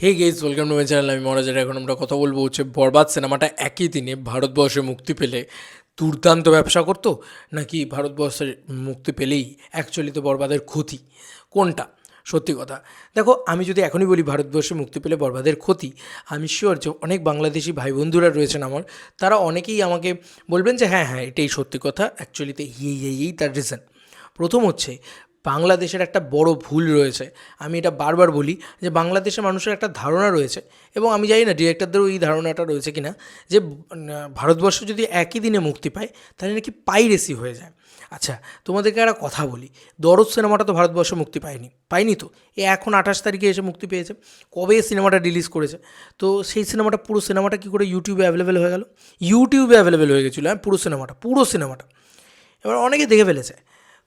Hey guys welcome to my channel আমি মহারাজের এখন আমরা কথা বলব হচ্ছে বরবাদ সিনেমাটা একই দিনে ভারতবর্ষে মুক্তি পেলে দুর্দান্ত ব্যবসা করতো, নাকি ভারতবর্ষের মুক্তি পেলেই অ্যাকচুয়ালি তো বরবাদের ক্ষতি? কোনটা? সত্যি কথা। দেখো, আমি যদি এখনই বলি ভারতবর্ষে মুক্তি পেলে বরবাদের ক্ষতি, আমি শিওর যে অনেক বাংলাদেশি ভাই বন্ধুরা রয়েছেন আমার, তারা অনেকেই আমাকে বলবেন যে হ্যাঁ হ্যাঁ এটাই সত্যি কথা অ্যাকচুয়ালিতে এই এই তার রিজন প্রথম হচ্ছে বাংলাদেশের একটা বড় ভুল রয়েছে। আমি এটা বারবার বলি যে বাংলাদেশের মানুষের একটা ধারণা রয়েছে এবং আমি জানি না ডিরেক্টরদেরও এই ধারণাটা রয়েছে কিনা যে ভারতবর্ষ যদি একই দিনে মুক্তি পায়, তাহলে নাকি পাইরেসি হয়ে যায়। আচ্ছা তোমাদেরকে একটা কথা বলি। দরদ সিনেমাটা তো ভারতবর্ষ মুক্তি পায়নি। পায়নি তো? এ এখন আঠাশ তারিখে এসে মুক্তি পেয়েছে। কবে সিনেমাটা রিলিজ করেছে? তো সেই সিনেমাটা, পুরো সিনেমাটা কী করে ইউটিউবে অ্যাভেলেবেল হয়ে গেল? ইউটিউবে অ্যাভেলেবেল হয়ে গেছিল হ্যাঁ পুরো সিনেমাটা পুরো সিনেমাটা। এবার অনেকে দেখে ফেলেছে।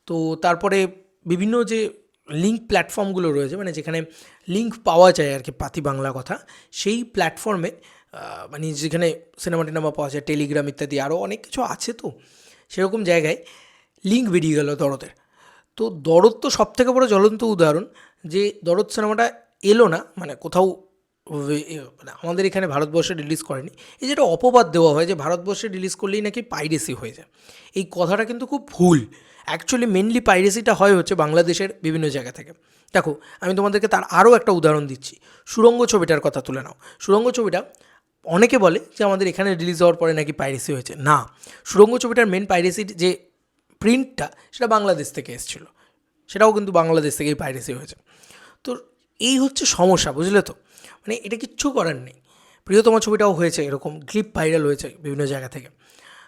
তো তারপরে বিভিন্ন যে লিঙ্ক প্ল্যাটফর্মগুলো রয়েছে মানে যেখানে লিঙ্ক পাওয়া যায় আর কি পাতি বাংলা কথা, সেই প্ল্যাটফর্মে মানে যেখানে সিনেমা টিনেমা পাওয়া যায় টেলিগ্রাম ইত্যাদি আরও অনেক কিছু আছে তো, সেরকম জায়গায় লিঙ্ক বেরিয়ে গেল দরদের। তো দরদ তো সবথেকে বড় জ্বলন্ত উদাহরণ যে দরদ সিনেমাটা এলো না মানে কোথাও মানে আমাদের এখানে ভারতবর্ষে রিলিজ করেনি। এই যেটা অপবাদ দেওয়া হয় যে ভারতবর্ষে রিলিজ করলেই নাকি পাইরেসি হয়ে যায়। এই কথাটা কিন্তু খুব ভুল। অ্যাকচুয়ালি মেনলি পাইরেসিটা হয় হচ্ছে বাংলাদেশের বিভিন্ন জায়গা থেকে। দেখো, আমি তোমাদেরকে তার আরও একটা উদাহরণ দিচ্ছি। সুরঙ্গ ছবিটার কথা তুলে নাও। সুরঙ্গ ছবিটা, অনেকে বলে যে আমাদের এখানে রিলিজ হওয়ার পরে নাকি পাইরেসি হয়েছে। না, সুরঙ্গ ছবিটার মেন পাইরেসির যে প্রিন্টটা সেটা বাংলাদেশ থেকে এসেছিল। সেটাও কিন্তু বাংলাদেশ থেকেই পাইরেসি হয়েছে। তো এই হচ্ছে সমস্যা, বুঝলে তো? মানে এটা কিচ্ছু করার নেই। প্রিয়তমা ছবিটাও হয়েছে এরকম, ক্লিপ ভাইরাল হয়েছে বিভিন্ন জায়গা থেকে।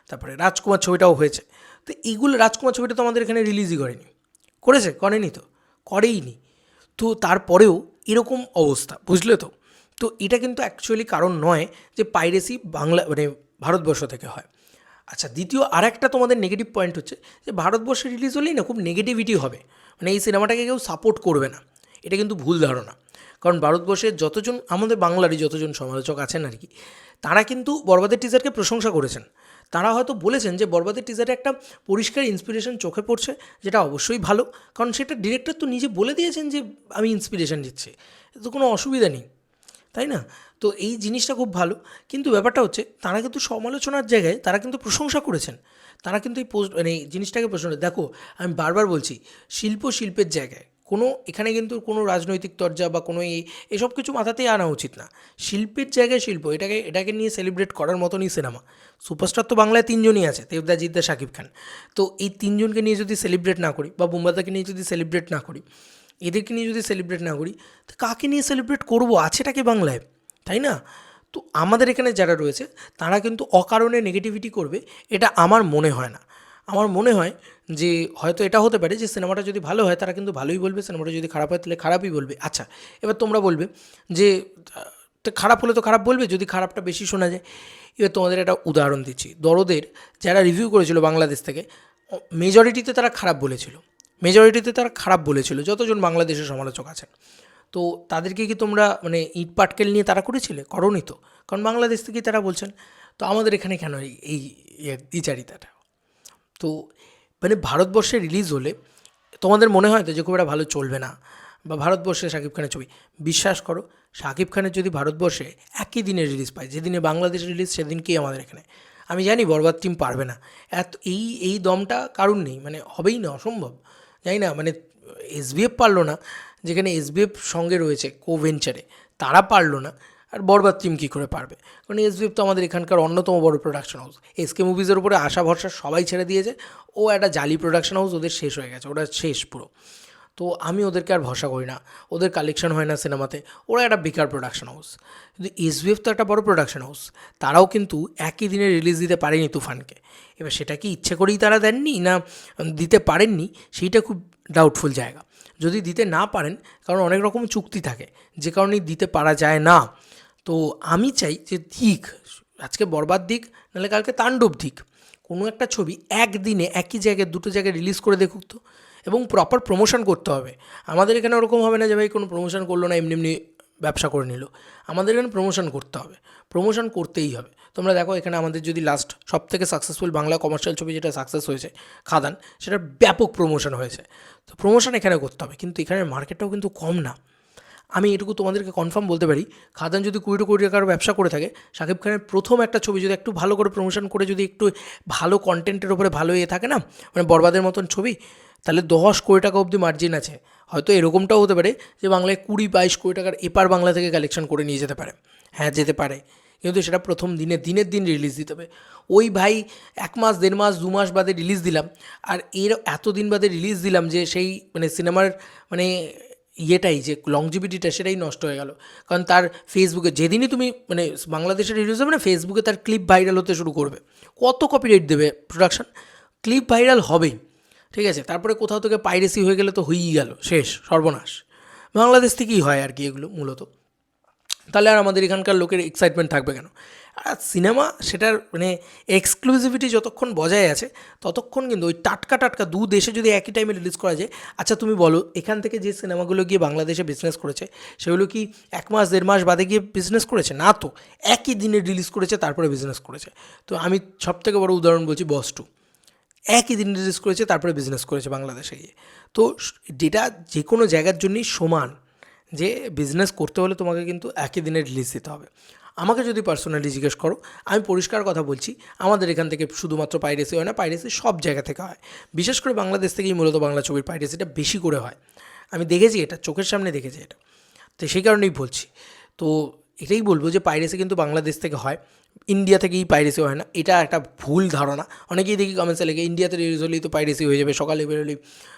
তারপরে রাজকুমার ছবিটাও হয়েছে। তো এইগুলো, রাজকুমার ছবিটা তো আমাদের এখানে রিলিজই করেনি। করেছে? করেনি তো? করেইনি। তো তারপরেও এরকম অবস্থা, বুঝলে তো? তো এটা কিন্তু অ্যাকচুয়ালি কারণ নয় যে পাইরেসি বাংলা মানে ভারতবর্ষ থেকে হয়। আচ্ছা দ্বিতীয় আর একটা তোমাদের নেগেটিভ পয়েন্ট হচ্ছে যে, ভারতবর্ষে রিলিজ হলেই না, খুব নেগেটিভিটি হবে। মানে এই সিনেমাটাকে কেউ সাপোর্ট করবে না। এটা কিন্তু ভুল ধারণা। কারণ ভারতবর্ষের যতজন, আমাদের বাংলারই যতজন সমালোচক আছেন আর কি, তারা কিন্তু বরবাদের টিজারকে প্রশংসা করেছেন। তারা হয়তো বলেছেন যে বরবাদের টিজারে একটা পরিষ্কার ইন্সপিরেশন চোখে পড়ছে, যেটা অবশ্যই ভালো। কারণ সেটা ডিরেক্টর তো নিজে বলে দিয়েছেন যে আমি ইন্সপিরেশন দিচ্ছি তো কোনো অসুবিধা নেই, তাই না? তো এই জিনিসটা খুব ভালো। কিন্তু ব্যাপারটা হচ্ছে, তারা কিন্তু সমালোচনার জায়গায় তারা কিন্তু প্রশংসা করেছেন। তারা কিন্তু এই পোস্ট মানে এই জিনিসটাকে প্রশ্ন দেখো, আমি বারবার বলছি, শিল্প শিল্পের জায়গায় কোনো, এখানে কিন্তু কোনো রাজনৈতিক তর্জা বা কোনো এই, এসব কিছু মাথাতেই আনা উচিত না। শিল্পের জায়গায় শিল্প, এটাকে এটাকে নিয়ে সেলিব্রেট করার মতনই সিনেমা সুপারস্টার তো বাংলায় তিনজনই আছে দেবদা জিদ্দা, শাকিব খান। তো এই তিনজনকে নিয়ে যদি সেলিব্রেট না করি বা বুম্বাদাকে নিয়ে যদি সেলিব্রেট না করি, এদেরকে নিয়ে যদি সেলিব্রেট না করি, তো কাকে নিয়ে সেলিব্রেট করব? আছেটা কি বাংলায়? তাই না? তো আমাদের এখানে যারা রয়েছে, তারা কিন্তু অকারণে নেগেটিভিটি করবে, এটা আমার মনে হয় না। আমার মনে হয় যে হয়তো এটা হতে পারে যে সিনেমাটা যদি ভালো হয়, তারা কিন্তু ভালোই বলবে, সিনেমাটা যদি খারাপ হয় তাহলে খারাপই বলবে। আচ্ছা এবার তোমরা বলবে যে খারাপ হলে তো খারাপ বলবে, যদি খারাপটা বেশি শোনা যায়। এবার তোমাদের একটা উদাহরণ দিচ্ছি। দরদের যারা রিভিউ করেছিল বাংলাদেশ থেকে মেজরিটিতে তারা খারাপ বলেছিল। মেজরিটিতে তারা খারাপ বলেছিল, যতজন বাংলাদেশের সমালোচক আছেন। তো তাদেরকে কি তোমরা মানে ইট পাটকেল নিয়ে তারা করেছিলে? করনি তো। কারণ বাংলাদেশ থেকেই তারা বলছেন, তো আমাদের এখানে কেন এই এই ইয়ে- তো মানে ভারতবর্ষে রিলিজ হলে তোমাদের মনে হয় তো যে খুব একটা ভালো চলবে না? বা ভারতবর্ষে শাকিব খানের ছবি, বিশ্বাস করো শাকিব খানের যদি ভারতবর্ষে একই দিনে রিলিজ পায়, যেদিনে বাংলাদেশ রিলিজ সেদিনকেই আমাদের এখানে। আমি জানি বরবাদ টিম পারবে না। এত, এই এই দমটা কারণ নেই? মানে হবেই না, অসম্ভব। জানি না মানে এসবিএফ পারল না, যেখানে এসবিএফ সঙ্গে রয়েছে কোভেঞ্চারে তারা পারল না। আর বরবাদ টিম কী করে পারবে? কারণ এসবিএফ তো আমাদের এখানকার অন্যতম বড় প্রোডাকশন হাউস এসকে মুভিজের উপরে আশা ভরসা সবাই ছেড়ে দিয়েছে। ও একটা জালি প্রোডাকশন হাউস ওদের শেষ হয়ে গেছে। ওটা শেষ পুরো। তো আমি ওদেরকে আর ভরসা করি না। ওদের কালেকশন হয় না সিনেমাতে ওরা একটা বেকার প্রোডাকশন হাউস কিন্তু এসবিএফ তো একটা বড় প্রোডাকশন হাউস তারাও কিন্তু একই দিনে রিলিজ দিতে পারেনি তুফানকে। এবার সেটা কি ইচ্ছে করেই তারা দেননি না দিতে পারেননি? সেইটা খুব ডাউটফুল জায়গা। যদি দিতে না পারেন, কারণ অনেক রকম চুক্তি থাকে। যে কারণেই দিতে পারা যায় না। তো আমি চাই যে দিক, আজকে বরবাদ দিক, নাহলে কালকে তাণ্ডব দিক। কোনো একটা ছবি একদিনে একই জায়গায়, দুটো জায়গায় রিলিজ করে দেখুক তো। এবং প্রপার প্রমোশন করতে হবে। আমাদের এখানে ওরকম হবে না যে ভাই কোনো প্রমোশন করল না, এমনি এমনি ব্যবসা করে নিল। আমাদের এখানে প্রমোশন করতে হবে। প্রমোশন করতেই হবে। তোমরা দেখো এখানে আমাদের যদি লাস্ট সব থেকে সাকসেসফুল বাংলা কমার্শিয়াল ছবি যেটা সাকসেস হয়েছে, খাদান সেটা ব্যাপক প্রমোশন হয়েছে। তো প্রমোশন এখানে করতে হবে। কিন্তু এখানের মার্কেটটাও কিন্তু কম না। আমি এটুকু তোমাদেরকে কনফার্ম বলতে পারি খাদান যদি কুড়ি কোটি টাকার ব্যবসা করে থাকে, শাকিব খানের প্রথম একটা ছবি যদি একটু ভালো করে প্রমোশন করে যদি একটু ভালো কন্টেন্টের উপরে ভালো ইয়ে থাকে না মানে বরবাদের মতন ছবি, তাহলে দশ কোটি টাকা অবধি মার্জিন আছে। হয়তো এরকমটাও হতে পারে যে বাংলায় কুড়ি বাইশ কোটি টাকার এপার বাংলা থেকে কালেকশন করে নিয়ে যেতে পারে। হ্যাঁ যেতে পারে। কিন্তু সেটা প্রথম দিনে, দিনের দিন রিলিজ দিতে হবে। ওই ভাই এক মাস, দেড় মাস, দু মাস বাদে রিলিজ দিলাম, আর এর এত দিন বাদে রিলিজ দিলাম যে সেই মানে সিনেমার মানে ইয়েটাই যে লংজিবিটিটা সেটাই নষ্ট হয়ে গেল। কারণ তার ফেসবুকে যেদিনই তুমি মানে বাংলাদেশের রিলিজ হবে না ফেসবুকে তার ক্লিপ ভাইরাল হতে শুরু করবে। কত কপিরাইট দেবে প্রোডাকশন ক্লিপ ভাইরাল হবেই। ঠিক আছে? তারপরে কোথাও থেকে পাইরেসি হয়ে গেলে তো হয়েই গেল। শেষ, সর্বনাশ। বাংলাদেশ থেকেই হয় আর কি এগুলো মূলত। তাহলে আর আমাদের এখানকার লোকের এক্সাইটমেন্ট থাকবে কেন? আর সিনেমা সেটার মানে এক্সক্লুসিভিটি যতক্ষণ বজায় আছে, ততক্ষণ কিন্তু ওই টাটকা টাটকা দু দেশে যদি একই টাইমে রিলিজ করা যায় আচ্ছা তুমি বলো, এখান থেকে যে সিনেমাগুলো গিয়ে বাংলাদেশে বিজনেস করেছে, সেগুলো কি এক মাস, দেড় মাস বাদে গিয়ে বিজনেস করেছে? না তো, একই দিনে রিলিজ করেছে, তারপরে বিজনেস করেছে। তো আমি সব থেকে বড় উদাহরণ বলছি বস টু একই দিন রিলিজ করেছে, তারপরে বিজনেস করেছে বাংলাদেশে গিয়ে। তো যেটা যে কোনো জায়গার জন্যই সমান। যে বিজনেস করতে হলে তোমাকে কিন্তু একই দিনে রিলিজ দিতে হবে। আমাকে যদি পার্সোনালি জিজ্ঞেস করো, আমি পরিষ্কার কথা বলছি, আমাদের এখান থেকে শুধুমাত্র পাইরেসি হয় না পাইরেসি সব জায়গা থেকে হয়। বিশেষ করে বাংলাদেশ থেকেই মূলত বাংলা ছবির পাইরেসিটা বেশি করে হয়। আমি দেখেছি এটা, চোখের সামনে দেখেছি এটা। তো সেই কারণেই বলছি। তো এটাই বলব যে পাইরেসি কিন্তু বাংলাদেশ থেকে হয়। ইন্ডিয়া থেকেই পাইরেসি হয় না। এটা একটা ভুল ধারণা। অনেকেই দেখি কমেন্টসে লেগে ইন্ডিয়াতে রিলিজ হলেই তো পাইরেসি হয়ে যাবে। সকালে বেরোলেই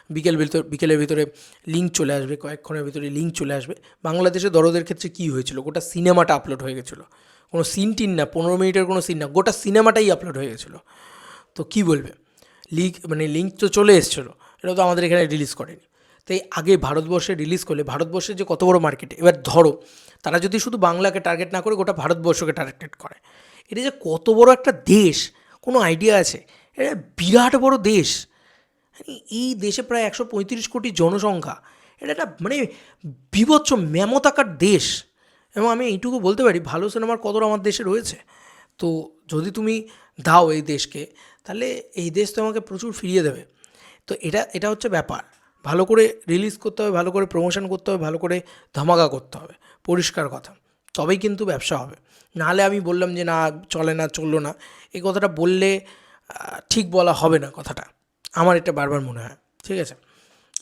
বিকেল ভিতর, বিকেলের ভিতরে লিঙ্ক চলে আসবে, কয়েকক্ষণের ভিতরে লিঙ্ক চলে আসবে। বাংলাদেশে দরদের ক্ষেত্রে কী হয়েছিল? গোটা সিনেমাটা আপলোড হয়ে গেছিল। কোনো সিন টিন না, পনেরো মিনিটের কোনো সিন না, গোটা সিনেমাটাই আপলোড হয়ে গেছিল। তো কী বলবে? লিঙ্ক মানে লিঙ্ক তো চলে এসেছিল। এটা তো আমাদের এখানে রিলিজ করেনি। তাই আগে ভারতবর্ষে রিলিজ করলে ভারতবর্ষের যে কত বড় মার্কেট এবার ধরো তারা যদি শুধু বাংলাকে টার্গেট না করে, গোটা ভারতবর্ষকে টার্গেট করে। এটা যে কত বড় একটা দেশ, কোনো আইডিয়া আছে? এটা বিরাট বড় দেশ। এই দেশে প্রায় একশো পঁয়ত্রিশ কোটি জনসংখ্যা। এটা একটা মানে বিভৎস ম্যামতাকার দেশ। এবং আমি এইটুকু বলতে পারি, ভালো সিনেমার কদর আমার দেশে রয়েছে। তো যদি তুমি দাও এই দেশকে, তাহলে এই দেশ তোমাকে প্রচুর ফিরিয়ে দেবে। তো এটা এটা হচ্ছে ব্যাপার। ভালো করে রিলিজ করতে হবে, ভালো করে প্রমোশন করতে হবে, ভালো করে ধামাকা করতে হবে। পরিষ্কার কথা। তবেই কিন্তু ব্যবসা হবে। নাহলে আমি বললাম যে, না, চলে না, চলল না। এই কথাটা বললে ঠিক বলা হবে না কথাটা। আমার এটা বারবার মনে হয়। ঠিক আছে?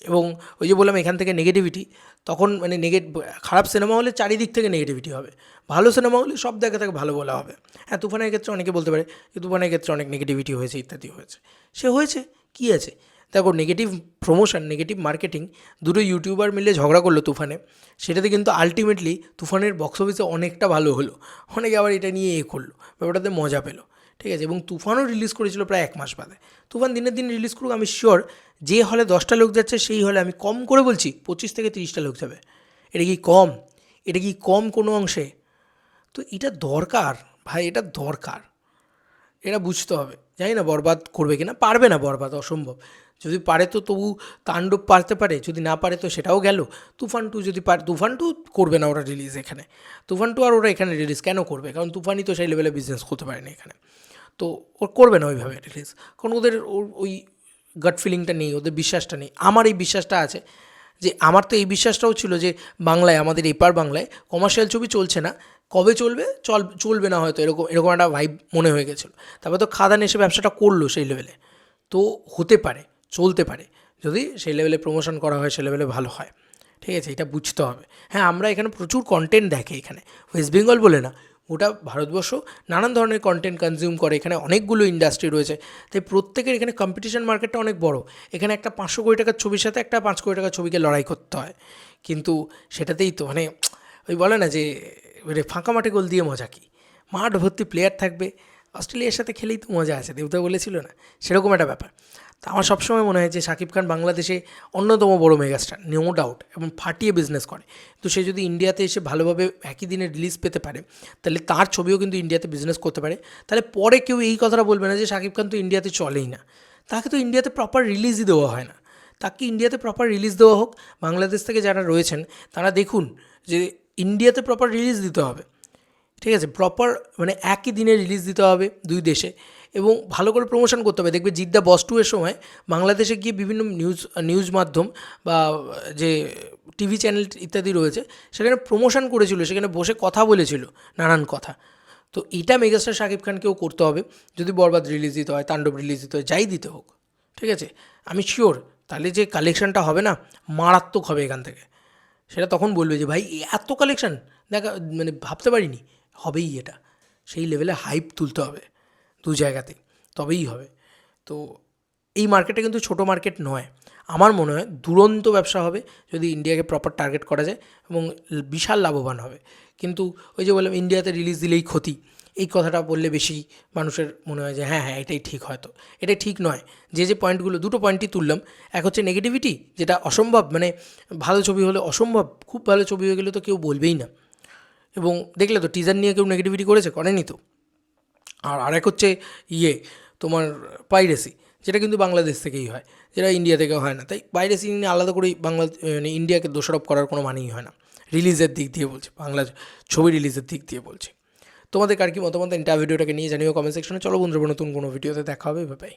এবং ওই যে বললাম এখান থেকে নেগেটিভিটি তখন মানে নেগেট খারাপ সিনেমা হলে চারিদিক থেকে নেগেটিভিটি হবে। ভালো সিনেমা হলে সব জায়গা থেকে ভালো বলা হবে। হ্যাঁ তুফানের ক্ষেত্রে অনেকে বলতে পারে তুফানের ক্ষেত্রে অনেক নেগেটিভিটি হয়েছে, ইত্যাদি হয়েছে। সে হয়েছে, কী আছে? দেখো নেগেটিভ প্রমোশন নেগেটিভ মার্কেটিং দুটো ইউটিউবার মিলে ঝগড়া করল তুফানে। সেটাতে কিন্তু আলটিমেটলি তুফানের বক্স অফিসে অনেকটা ভালো হলো। অনেকে আবার এটা নিয়ে এ করল, ব্যাপারটাতে মজা পেল। ঠিক আছে, এবং তুফানও রিলিজ করেছিল প্রায় এক মাস বাদে। তুফান দিনের দিন রিলিজ করুক, আমি শিওর যে হলে দশটা লোক যাচ্ছে, সেই হলে আমি কম করে বলছি, পঁচিশ থেকে তিরিশটা লোক যাবে। এটা কি কম? এটা কি কম কোনো অংশে? তো এটা দরকার, ভাই, এটা দরকার। এটা বুঝতে হবে। জানি না বরবাদ করবে কিনা, পারবে না বরবাদ, অসম্ভব। যদি পারে তো তবু তাণ্ডব পারতে পারে, যদি না পারে তো সেটাও গেল। তুফান টু যদি পারে, তুফান টু করবে না ওরা রিলিজ এখানে। তুফান টু আর ওরা এখানে রিলিজ কেন করবে? কারণ তুফানই তো সেই লেভেলে বিজনেস করতে পারে না এখানে। তো ও করবে না ওইভাবে রিলিজ কারণ ওদের ওই গাট ফিলিংটা নেই, ওদের বিশ্বাসটা নেই। আমার এই বিশ্বাসটা আছে যে, আমার তো এই বিশ্বাসটাও ছিল যে, বাংলায়, আমাদের এপার বাংলায় কমার্শিয়াল ছবি চলছে না। কবে চলবে? চল, চলবে না হয়তো, এরকম এরকম একটা ভাইব মনে হয়ে গেছিল। তারপর তো খাদান এসে ব্যবসাটা করল সেই লেভেলে তো হতে পারে, চলতে পারে। যদি সেই লেভেলে প্রমোশন করা হয়, সেই লেভেলে ভালো হয়। ঠিক আছে, এটা বুঝতে হবে। হ্যাঁ আমরা এখানে প্রচুর কন্টেন্ট দেখে এখানে। ওয়েস্ট বেঙ্গল বলে না, গোটা ভারতবর্ষ নানান ধরনের কন্টেন্ট কনজিউম করে। এখানে অনেকগুলো ইন্ডাস্ট্রি রয়েছে। তাই প্রত্যেকের এখানে কম্পিটিশন মার্কেটটা অনেক বড়। এখানে একটা পাঁচশো কোটি টাকার ছবির সাথে একটা পাঁচ কোটি টাকার ছবিকে লড়াই করতে হয়। কিন্তু সেটাতেই তো মানে ওই বলে না যে মানে ফাঁকা মাঠে গোল দিয়ে মজা কি? মাঠ ভর্তি প্লেয়ার থাকবে। অস্ট্রেলিয়ার সাথে খেলেই তো মজা আছে দেবতা বলেছিল না। সেরকম একটা ব্যাপার। তা আমার সবসময় মনে হয় যে শাকিব খান বাংলাদেশে অন্যতম বড় মেগাস্টার নো ডাউট এবং ফাটিয়ে বিজনেস করে। তো সে যদি ইন্ডিয়াতে এসে ভালোভাবে একই দিনে রিলিজ পেতে পারে, তাহলে তার ছবিও কিন্তু ইন্ডিয়াতে বিজনেস করতে পারে। তাহলে পরে কেউ এই কথাটা বলবে না যে শাকিব খান তো ইন্ডিয়াতে চলেই না। তাকে তো ইন্ডিয়াতে প্রপার রিলিজই দেওয়া হয় না। তাকে ইন্ডিয়াতে প্রপার রিলিজ দেওয়া হোক, বাংলাদেশ থেকে যারা রয়েছেন, তারা দেখুন যে ইন্ডিয়াতে প্রপার রিলিজ দিতে হবে। ঠিক আছে? প্রপার মানে একই দিনে রিলিজ দিতে হবে দুই দেশে এবং ভালো করে প্রমোশন করতে হবে। দেখবে জিদ্দা বস টু এর সময় বাংলাদেশে গিয়ে বিভিন্ন নিউজ নিউজ মাধ্যম বা যে টিভি চ্যানেল ইত্যাদি রয়েছে, সেখানে প্রমোশন করেছিল, সেখানে বসে কথা বলেছিল নানান কথা। তো এটা মেগাস্টার শাকিব খানকেও করতে হবে। যদি বরবাদ রিলিজ দিতে হয়, তাণ্ডব রিলিজ দিতে হয়, যাই দিতে হোক। ঠিক আছে? আমি শিওর তাহলে যে কালেকশনটা হবে না, মারাত্মক হবে এখান থেকে। সেটা তখন বলবে যে, ভাই এত কালেকশান দেখা মানে ভাবতে পারিনি। হবেই এটা। সেই লেভেলে হাইপ তুলতে হবে দু জায়গাতেই। তবেই হবে। তো এই মার্কেটটা কিন্তু ছোটো মার্কেট নয়। আমার মনে হয় দুরন্ত ব্যবসা হবে যদি ইন্ডিয়াকে প্রপার টার্গেট করা যায় এবং বিশাল লাভবান হবে। কিন্তু ওই যে বললাম ইন্ডিয়াতে রিলিজ দিলেই ক্ষতি। এই কথাটা বললে বেশি মানুষের মনে হয় যে হ্যাঁ হ্যাঁ এটাই ঠিক হয়তো। এটাই ঠিক নয়। যে যে পয়েন্টগুলো দুটো পয়েন্টই তুললাম। এক হচ্ছে নেগেটিভিটি যেটা অসম্ভব মানে ভালো ছবি হলে অসম্ভব, খুব ভালো ছবি হয়ে গেলে তো কেউ বলবেই না। এবং দেখলে তো টিজার নিয়ে কেউ নেগেটিভিটি করেছে, করেনি তো। আর আরেক হচ্ছে ইয়ে তোমার পাইরেসি যেটা কিন্তু বাংলাদেশ থেকেই হয়, যেটা ইন্ডিয়া থেকে হয় না। তাই পাইরেসি নিয়ে আলাদা করেই বাংলা মানে ইন্ডিয়াকে দোষারোপ করার কোনো মানেই হয় না। রিলিজের দিক দিয়ে বলছি বাংলা ছবি রিলিজের দিক দিয়ে বলছি। তোমাদের কার কি মতামত? ইন্টার ভিডিওটাকে নিয়ে জানিও কমেন্ট সেকশনে চলো বন্ধুরা, নতুন কোনো ভিডিওতে দেখা হবে। ভাই